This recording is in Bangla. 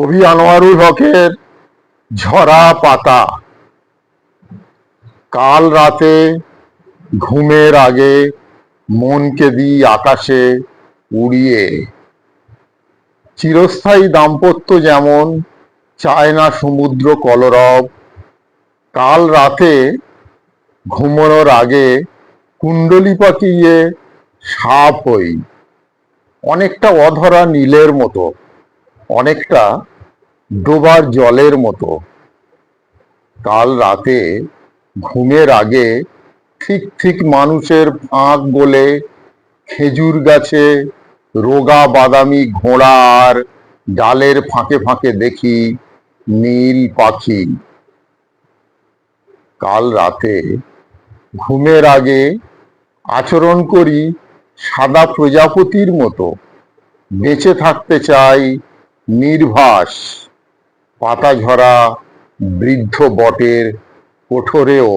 কবি আনোয়ারুল হকের ঝরা পাতা। কাল রাতে ঘুমের আগে মনকে দিই আকাশে উড়িয়ে। চিরস্থায়ী দাম্পত্য যেমন চায় না সমুদ্র কলরব, কাল রাতে ঘুমানোর আগে কুণ্ডলি পাকিয়ে সাপ হই। অনেকটা অধরা নীলের মতো, অনেকটা ডোবার জলের মতো। কাল রাতে ঘুমের আগে ঠিক ঠিক মানুষের ফাঁক বলে খেজুর গাছে রোগা বাদামি ঘোড়া আর ডালের ফাঁকে ফাঁকে দেখি নীল পাখি। কাল রাতে ঘুমের আগে আচরণ করি সাদা প্রজাপতির মতো। বেঁচে থাকতে চাই নির্ভাস। পাতা ঝরা বৃদ্ধ বটের কোঠরেও